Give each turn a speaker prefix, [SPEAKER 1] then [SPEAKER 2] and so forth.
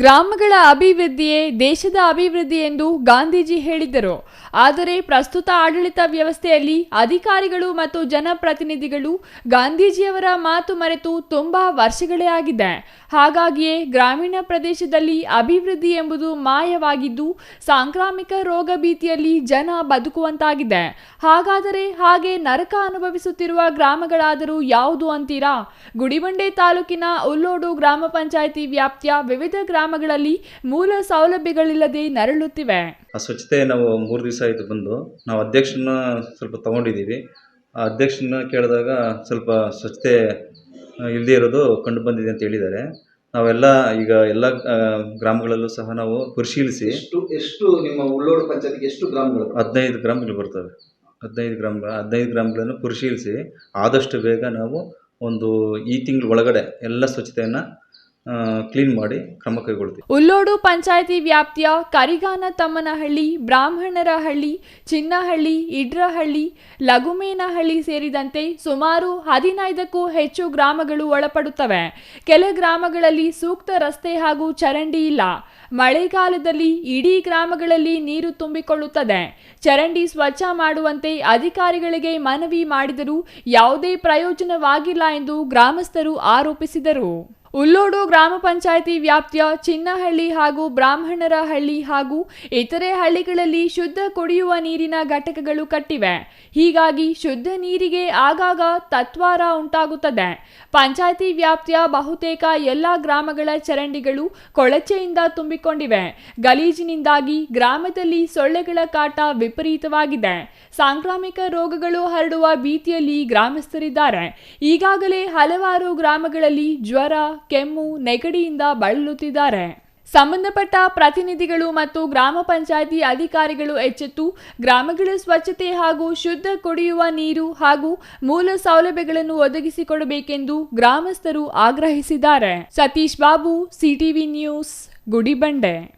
[SPEAKER 1] ಗ್ರಾಮಗಳ ಅಭಿವೃದ್ಧಿಯೇ ದೇಶದ ಅಭಿವೃದ್ಧಿ ಎಂದು ಗಾಂಧೀಜಿ ಹೇಳಿದ್ದರು. ಆದರೆ ಪ್ರಸ್ತುತ ಆಡಳಿತ ವ್ಯವಸ್ಥೆಯಲ್ಲಿ ಅಧಿಕಾರಿಗಳು ಮತ್ತು ಜನಪ್ರತಿನಿಧಿಗಳು ಗಾಂಧೀಜಿಯವರ ಮಾತು ಮರೆತು ತುಂಬಾ ವರ್ಷಗಳೇ ಆಗಿದೆ. ಹಾಗಾಗಿಯೇ ಗ್ರಾಮೀಣ ಪ್ರದೇಶದಲ್ಲಿ ಅಭಿವೃದ್ಧಿ ಎಂಬುದು ಮಾಯವಾಗಿದ್ದು, ಸಾಂಕ್ರಾಮಿಕ ರೋಗ ಭೀತಿಯಲ್ಲಿ ಜನ ಬದುಕುವಂತಾಗಿದೆ. ಹಾಗಾದರೆ ಹಾಗೆ ನರಕ ಅನುಭವಿಸುತ್ತಿರುವ ಗ್ರಾಮಗಳಾದರೂ ಯಾವುದು ಅಂತೀರಾ? ಗುಡಿಬಂಡೆ ತಾಲೂಕಿನ ಉಲ್ಲೋಡು ಗ್ರಾಮ ಪಂಚಾಯಿತಿ ವ್ಯಾಪ್ತಿಯ ವಿವಿಧ ಗ್ರಾಮಗಳಲ್ಲಿ ಮೂಲ ಸೌಲಭ್ಯಗಳಿಲ್ಲದೆ ನರಳುತ್ತಿವೆ.
[SPEAKER 2] ಆ ಸ್ವಚ್ಛತೆ ನಾವು ಮೂರು ದಿವಸ ಆಯಿತು ಬಂದು ನಾವು ಅಧ್ಯಕ್ಷನ ಸ್ವಲ್ಪ ತಗೊಂಡಿದ್ದೀವಿ. ಆ ಅಧ್ಯಕ್ಷನ ಕೇಳಿದಾಗ ಸ್ವಲ್ಪ ಸ್ವಚ್ಛತೆ ಇಲ್ಲದೇ ಇರೋದು ಕಂಡು ಬಂದಿದೆ ಅಂತ ಹೇಳಿದ್ದಾರೆ. ನಾವೆಲ್ಲ ಈಗ ಎಲ್ಲ ಗ್ರಾಮಗಳಲ್ಲೂ ಸಹ ನಾವು ಪರಿಶೀಲಿಸಿ
[SPEAKER 3] ಎಷ್ಟು ಎಷ್ಟು ನಿಮ್ಮ ಉಳ್ಳೋಡು ಪಂಚಾಯತಿಗೆ ಎಷ್ಟು ಗ್ರಾಮಗಳು?
[SPEAKER 2] ಹದಿನೈದು ಗ್ರಾಮಗಳು ಬರ್ತವೆ. ಹದಿನೈದು ಗ್ರಾಮ ಹದಿನೈದು ಗ್ರಾಮಗಳನ್ನು ಪರಿಶೀಲಿಸಿ ಆದಷ್ಟು ಬೇಗ ನಾವು ಒಂದು ಈ ತಿಂಗಳ ಒಳಗಡೆ ಎಲ್ಲ ಸ್ವಚ್ಛತೆಯನ್ನು ಕ್ಲೀನ್ ಮಾಡಿ ಕ್ರಮ ಕೈಗೊಳ್ತೀವಿ.
[SPEAKER 1] ಉಲ್ಲೋಡು ಪಂಚಾಯಿತಿ ವ್ಯಾಪ್ತಿಯ ಕರಿಗಾನ ತಮ್ಮನಹಳ್ಳಿ ಬ್ರಾಹ್ಮಣರ ಹಳ್ಳಿ ಚಿನ್ನಹಳ್ಳಿ, ಇಡ್ರಹಳ್ಳಿ, ಲಘುಮೇನಹಳ್ಳಿ ಸೇರಿದಂತೆ ಸುಮಾರು ಹದಿನೈದಕ್ಕೂ ಹೆಚ್ಚು ಗ್ರಾಮಗಳು ಒಳಪಡುತ್ತವೆ. ಕೆಲ ಗ್ರಾಮಗಳಲ್ಲಿ ಸೂಕ್ತ ರಸ್ತೆ ಹಾಗೂ ಚರಂಡಿ ಇಲ್ಲ. ಮಳೆಗಾಲದಲ್ಲಿ ಇಡೀ ಗ್ರಾಮಗಳಲ್ಲಿ ನೀರು ತುಂಬಿಕೊಳ್ಳುತ್ತದೆ. ಚರಂಡಿ ಸ್ವಚ್ಛ ಮಾಡುವಂತೆ ಅಧಿಕಾರಿಗಳಿಗೆ ಮನವಿ ಮಾಡಿದರೂ ಯಾವುದೇ ಪ್ರಯೋಜನವಾಗಿಲ್ಲ ಎಂದು ಗ್ರಾಮಸ್ಥರು ಆರೋಪಿಸಿದರು. ಉಲ್ಲೋಡು ಗ್ರಾಮ ಪಂಚಾಯಿತಿ ವ್ಯಾಪ್ತಿಯ ಚಿನ್ನಹಳ್ಳಿ ಹಾಗೂ ಬ್ರಾಹ್ಮಣರ ಹಳ್ಳಿ ಹಾಗೂ ಇತರೆ ಹಳ್ಳಿಗಳಲ್ಲಿ ಶುದ್ಧ ಕುಡಿಯುವ ನೀರಿನ ಘಟಕಗಳು ಕಟ್ಟಿವೆ. ಹೀಗಾಗಿ ಶುದ್ಧ ನೀರಿಗೆ ಆಗಾಗ ತತ್ವಾರ ಉಂಟಾಗುತ್ತದೆ. ಪಂಚಾಯಿತಿ ವ್ಯಾಪ್ತಿಯ ಬಹುತೇಕ ಎಲ್ಲ ಗ್ರಾಮಗಳ ಚರಂಡಿಗಳು ಕೊಳಚೆಯಿಂದ ತುಂಬಿಕೊಂಡಿವೆ. ಗಲೀಜಿನಿಂದಾಗಿ ಗ್ರಾಮದಲ್ಲಿ ಸೊಳ್ಳೆಗಳ ಕಾಟ ವಿಪರೀತವಾಗಿದೆ. ಸಾಂಕ್ರಾಮಿಕ ರೋಗಗಳು ಹರಡುವ ಭೀತಿಯಲ್ಲಿ ಗ್ರಾಮಸ್ಥರಿದ್ದಾರೆ. ಈಗಾಗಲೇ ಹಲವಾರು ಗ್ರಾಮಗಳಲ್ಲಿ ಜ್ವರ ಕೆಮ್ಮು, ನೆಗಡಿಯಿಂದ ಬಳಲುತ್ತಿದ್ದಾರೆ. ಸಂಬಂಧಪಟ್ಟ ಪ್ರತಿನಿಧಿಗಳು ಮತ್ತು ಗ್ರಾಮ ಪಂಚಾಯಿತಿ ಅಧಿಕಾರಿಗಳು ಎಚ್ಚೆತ್ತು, ಗ್ರಾಮಗಳ ಸ್ವಚ್ಛತೆ ಹಾಗೂ ಶುದ್ಧ ಕುಡಿಯುವ ನೀರು ಹಾಗೂ ಮೂಲ ಸೌಲಭ್ಯಗಳನ್ನು ಒದಗಿಸಿಕೊಡಬೇಕೆಂದು ಗ್ರಾಮಸ್ಥರು ಆಗ್ರಹಿಸಿದ್ದಾರೆ. Satish Babu, CTV news, Gudibande.